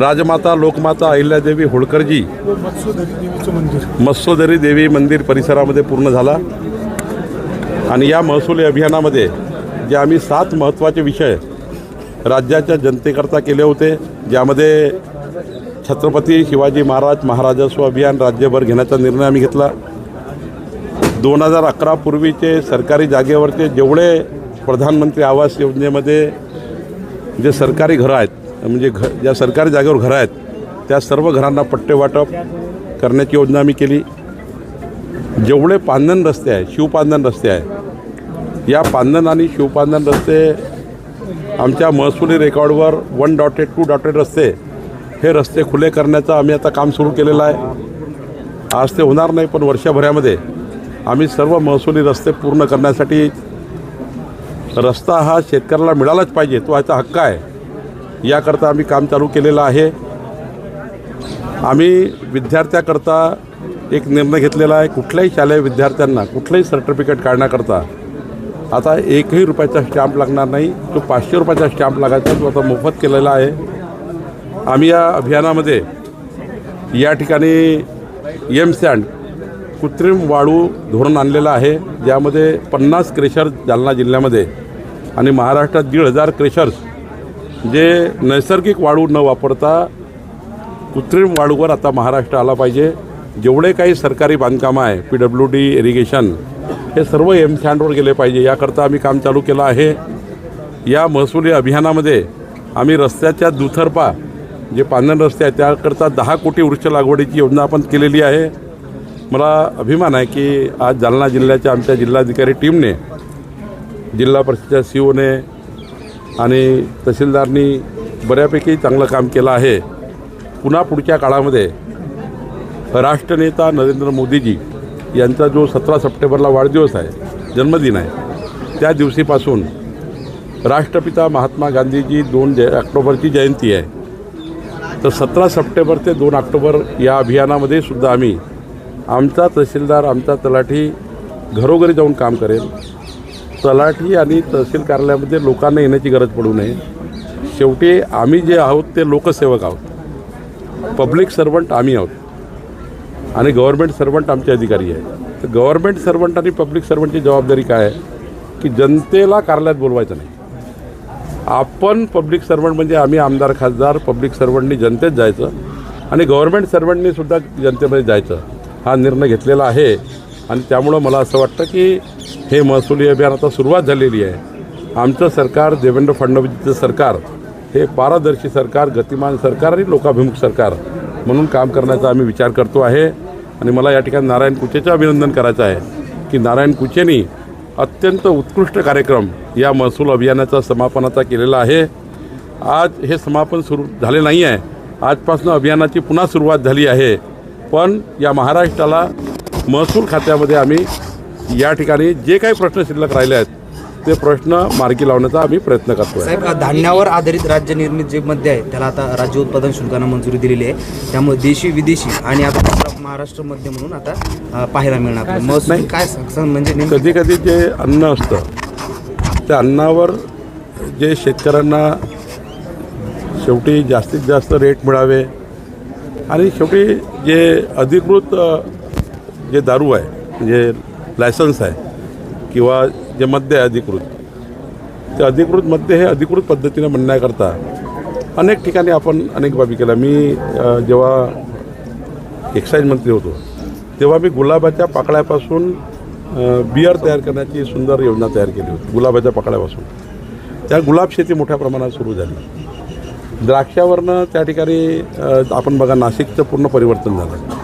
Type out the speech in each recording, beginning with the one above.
राजमाता लोकमाता अहिल्यादेवी होळकरजी मत्स्योदरी देवी मंदिर परिसरामध्ये पूर्ण झाला. आणि या महसुली अभियानामध्ये जे आम्ही सात महत्त्वाचे विषय राज्याच्या जनतेकरता केले होते ज्यामध्ये छत्रपती शिवाजी महाराज महाराजस्व अभियान राज्यभर घेण्याचा निर्णय आम्ही घेतला. दोन हजार अकरा पूर्वीचे सरकारी जागेवरचे जेवढे प्रधानमंत्री आवास योजनेमध्ये जे सरकारी घरं आहेत म्हणजे घ ज्या सरकारी जागेवर घरं आहेत त्या सर्व घरांना पट्टे वाटप करण्याची योजना आम्ही केली. जेवढे पांदन रस्ते आहे शिवपांदन रस्ते आहे या पांदन आणि शिवपांदन रस्ते आमच्या महसुली रेकॉर्डवर वन डॉटेड टू डॉटेड रस्ते हे रस्ते खुले करण्याचं आम्ही आता काम सुरू केलेलं आहे. आज ते होणार नाही पण वर्षभरामध्ये आम्ही सर्व महसुली रस्ते पूर्ण करण्यासाठी रस्ता हा शेतकऱ्याला मिळालाच पाहिजे तो याचा हक्क आहे. याकरता आम्ही काम चालू केलेलं आहे. आम्ही विद्यार्थ्याकरता एक निर्णय घेतलेला आहे कुठल्याही शालेय विद्यार्थ्यांना कुठलंही सर्टिफिकेट काढण्याकरता. आता एकही रुपयाचा स्टॅम्प लागणार नाही तो पाचशे रुपयाचा स्टॅम्प लागायचा तो आता मोफत केलेला आहे. आम्ही या अभियानामध्ये या ठिकाणी एम सँड कृत्रिम वाळू धोरण आणलेलं आहे ज्यामध्ये पन्नास क्रेशर जालना जिल्ह्यामध्ये आणि महाराष्ट्रात दीड हजार क्रेशर्स जे नैसर्गिक वाळू न वापरता कृत्रिम वाळूवर आता महाराष्ट्र आला पाहिजे. जेवढे काही सरकारी बांधकामं आहे पी डब्ल्यू डी इरिगेशन हे सर्व एम सँडवर गेले पाहिजे. याकरता आम्ही काम चालू केलं आहे. या महसुली अभियानामध्ये आम्ही रस्त्याच्या दुथरपा जे पांधन रस्ते आहेत त्याकरता दहा कोटी वृक्ष लागवडीची योजना आपण केलेली आहे. मला अभिमान आहे की आज जालना जिल्ह्याच्या आमच्या जिल्हाधिकारी टीमने जिल्हा परिषदेच्या सी ओने आणि तहसीलदारनी बऱ्यापैकी चांगलं काम केलं आहे. पुन्हा पुढच्या काळामध्ये राष्ट्रनेता नरेंद्र मोदीजी यांचा जो सतरा सप्टेंबरला वाढदिवस आहे जन्मदिन आहे त्या दिवशीपासून राष्ट्रपिता महात्मा गांधीजी दोन जय ऑक्टोबरची जयंती आहे. तर सतरा सप्टेंबर ते दोन ऑक्टोबर या अभियानामध्ये सुद्धा आम्ही आमचा तहसीलदार आमचा तलाठी घरोघरी जाऊन काम करेल. तलाठी आणि तहसील कार्यालयामध्ये लोकांना येण्याची गरज पडू नये. शेवटी आम्ही जे आहोत ते लोकसेवक आहोत. पब्लिक सर्वंट आम्ही आहोत. आणि गव्हर्मेंट सर्वंट आमचे अधिकारी आहे. तर गव्हर्मेंट सर्वंट आणि पब्लिक सर्वंटची जबाबदारी काय आहे? की जनतेला कार्यालयात बोलवायचं नाही. आपण पब्लिक सर्वंट म्हणजे आम्ही आमदार खासदार पब्लिक सर्वंटनी जनतेत जायचं आणि गव्हर्मेंट सर्वंटनी सुद्धा जनतेमध्ये जायचं. हा निर्णय घेतलेला आहे. आणि त्यामुळं मला असं वाटतं की हे महसुली अभियान आता सुरुवात झालेली आहे. आमचं सरकार देवेंद्र फडणवीसचं सरकार हे पारदर्शी सरकार गतिमान सरकार आणि लोकाभिमुख सरकार म्हणून काम करण्याचा आम्ही विचार करतो आहे. आणि मला या ठिकाणी नारायण कुचेचं अभिनंदन करायचं आहे की नारायण कुचेनी अत्यंत उत्कृष्ट कार्यक्रम या महसूल अभियानाचा समापनाचा केलेला आहे. आज हे समापन सुरू झाले नाही आहे. आजपासून अभियानाची पुन्हा सुरुवात झाली आहे. पण या महाराष्ट्राला महसूल खात्यामध्ये आम्ही या ठिकाणी जे काही प्रश्न शिल्लक राहिले आहेत ते प्रश्न मार्गी लावण्याचा आम्ही प्रयत्न करतो साहेब धान्यावर आधारित राज्य निर्मित जे मद्य आहे त्याला आता राज्य उत्पादन शुल्कानं मंजुरी दिलेली आहे त्यामुळे देशी विदेशी आणि आता महाराष्ट्र मध्य म्हणून आता अ, पाहायला मिळणार आहे. महसूल नाही. काय स- स- म्हणजे नेमकं कधी कधी जे अन्न असतं त्या अन्नावर जे शेतकऱ्यांना शेवटी जास्तीत जास्त रेट मिळावे आणि शेवटी जे अधिकृत अ, जे दारू आहे जे लायसन्स आहे किंवा जे मद्य आहे अधिकृत ते अधिकृत मद्य हे अधिकृत पद्धतीने म्हणण्याकरता अनेक ठिकाणी आपण अनेक बाबी केल्या. मी जेव्हा एक्साईज मंत्री होतो तेव्हा मी गुलाबाच्या पाकळ्यापासून बियर तयार करण्याची सुंदर योजना तयार केली होती गुलाबाच्या पाकळ्यापासून. त्या गुलाब शेती मोठ्या प्रमाणात सुरू झाली. द्राक्षावरनं त्या ठिकाणी आपण बघा नाशिकचं पूर्ण परिवर्तन झालं.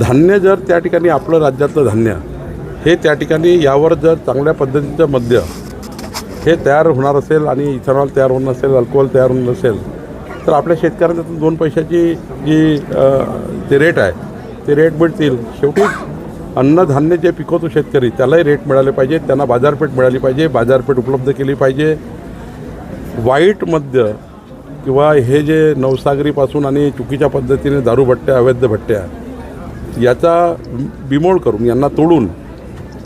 धान्य जर त्या ठिकाणी आपलं राज्यातलं धान्य हे त्या ठिकाणी यावर जर चांगल्या पद्धतीचं मद्य हे तयार होणार असेल आणि इथेनॉल तयार होणार असेल अल्कोहोल तयार होणार नसेल तर आपल्या शेतकऱ्यांना दोन पैशाची जी ते रेट आहे ते रेट मिळतील. शेवटी अन्नधान्य जे पिकवतो शेतकरी त्यालाही रेट मिळाले पाहिजे त्यांना बाजारपेठ मिळाली पाहिजे बाजारपेठ उपलब्ध केली पाहिजे. वाईट मद्य किंवा हे जे नवसागरीपासून आणि चुकीच्या पद्धतीने दारू भट्ट्या अवैध भट्ट्या याचा बिमोड करून यांना तोडून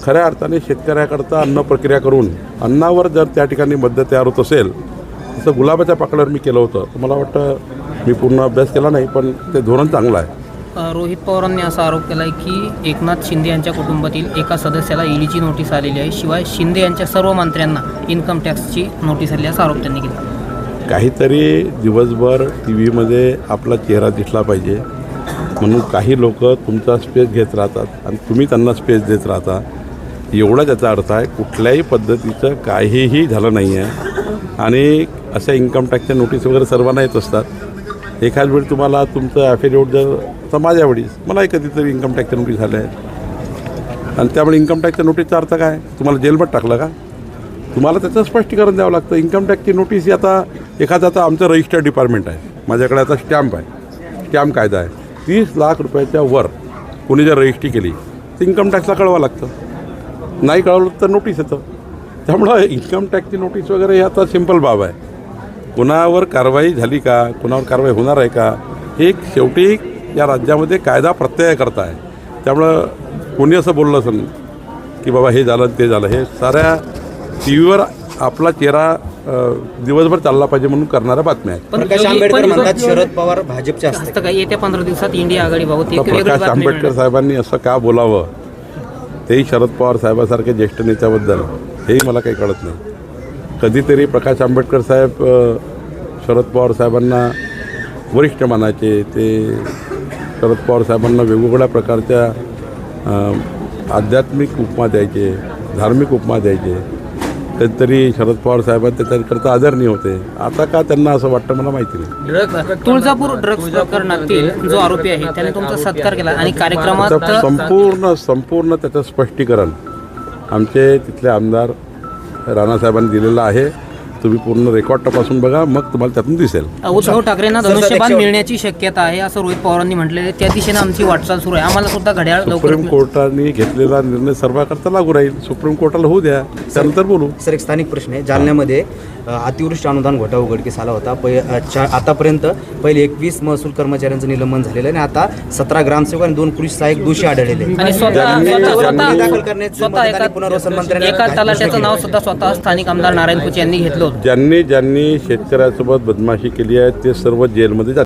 खऱ्या अर्थाने शेतकऱ्याकरता अन्न प्रक्रिया करून अन्नावर जर त्या ठिकाणी मद्य तयार होत असेल जसं गुलाबाच्या पाकळ्यावर मी केलं होतं. तर मला वाटतं मी पूर्ण अभ्यास केला नाही पण ते धोरण चांगलं आहे. रोहित पवारांनी असा आरोप केला आहे की एकनाथ शिंदे यांच्या कुटुंबातील एका सदस्याला ईडीची नोटीस आलेली आहे. शिवाय शिंदे यांच्या सर्व मंत्र्यांना इन्कम टॅक्सची नोटीस आली असा आरोप त्यांनी केला. काहीतरी दिवसभर टी व्हीमध्ये आपला चेहरा दिसला पाहिजे. म्हणून काही लोक तुमचा स्पेस घेत राहतात आणि तुम्ही त्यांना स्पेस देत राहता. एवढा त्याचा अर्थ आहे कुठल्याही पद्धतीचं काहीही झालं नाही आहे आणि अशा इन्कम टॅक्सच्या नोटीस वगैरे सर्वांना येत असतात. एखाद वेळी तुम्हाला तुमचं ॲफिडेविट जर तर माझ्या वेळीस मलाही कधीतरी इन्कम टॅक्सच्या नोटीस झाल्या आहेत. आणि त्यामुळे इन्कम टॅक्सच्या नोटीसचा अर्थ काय? तुम्हाला जेलमध्ये टाकलं का? तुम्हाला त्याचं स्पष्टीकरण द्यावं लागतं. इन्कम टॅक्सची नोटीस ही आता एखादं आता आमचं रजिस्टर डिपार्टमेंट आहे. माझ्याकडे आता स्टॅम्प आहे. स्टॅम्प कायदा आहे. तीस लाख रुपयाच्या वर कोणी जर रजिस्ट्री केली तर इन्कम टॅक्सला कळवा लागतं. नाही कळवलं तर नोटीस येतं. त्यामुळं इन्कम टॅक्सची नोटीस वगैरे हे आता सिंपल बाब आहे. कुणावर कारवाई झाली का कुणावर कारवाई होणार आहे का हे एक शेवटी या राज्यामध्ये कायदा प्रत्यय करता आहे त्यामुळं कोणी असं बोललं असेल की बाबा हे झालं ते झालं हे साऱ्या टी व्हीवर आपला चेहरा दिवसभर चालला पाहिजे म्हणून करणाऱ्या बातम्या आहेत प्रकाश आंबेडकर म्हणतात शरद पवार भाजपचे असतात काय येत्या पंधरा दिवसात इंडिया वेगळी प्रकाश आंबेडकर. साहेबांनी असं का बोलावं? तेही शरद पवार साहेबासारखे ज्येष्ठ नेत्याबद्दल. हेही मला काही कळत नाही. कधीतरी प्रकाश आंबेडकर साहेब शरद पवार साहेबांना वरिष्ठ मानाचे ते शरद पवार साहेबांना वेगवेगळ्या प्रकारच्या आध्यात्मिक उपमा द्यायचे धार्मिक उपमा द्यायचे. कधीतरी शरद पवार साहेबांना त्याच्याकरता आदरणीय होते. आता का त्यांना असं वाटतं मला माहिती नाही. तुळजापूर ड्रग्ज प्रकरणातील जो आरोपी आहे त्याने तुमचा सत्कार केला आणि कार्यक्रमात आता संपूर्ण संपूर्ण त्याचं स्पष्टीकरण आमचे तिथले आमदार राणासाहेबांनी दिलेलं आहे. तुम्ही पूर्ण रेकॉर्ड तपासून बघा मग तुम्हाला त्यातून दिसेल. उद्धव ठाकरेंना धनुष्यबाण मिळण्याची शक्यता आहे असं रोहित पवारांनी म्हटलेलं आहे त्या दिशेने आमची वाटचाल सुरू आहे. आम्हाला सुद्धा घड्याळ लवकर सुप्रीम कोर्टाने घेतलेला निर्णय सर्वांकरता लागू राहील. सुप्रीम कोर्टाला होऊ द्या. त्यानंतर बोलू. सर एक स्थानिक प्रश्न आहे. जालन्यामध्ये अतिवृष्टी अनुदान घोटाळा उघडकीस आला होता. पै आतापर्यंत पहिले एकवीस महसूल कर्मचाऱ्यांचं निलंबन झालेलं आहे आणि आता सतरा ग्रामसेवक आणि दोन पोलीस सहाय्यक दोषी आढळलेले पुनर्वसन मंत्र्यांनी नाव सुद्धा स्वतः स्थानिक आमदार नारायण कुचे यांनी घेतलं ज्यांनी ज्यांनी शेतकऱ्यासोबत बदमाशी केली आहे ते सर्व जेलमध्ये जातात.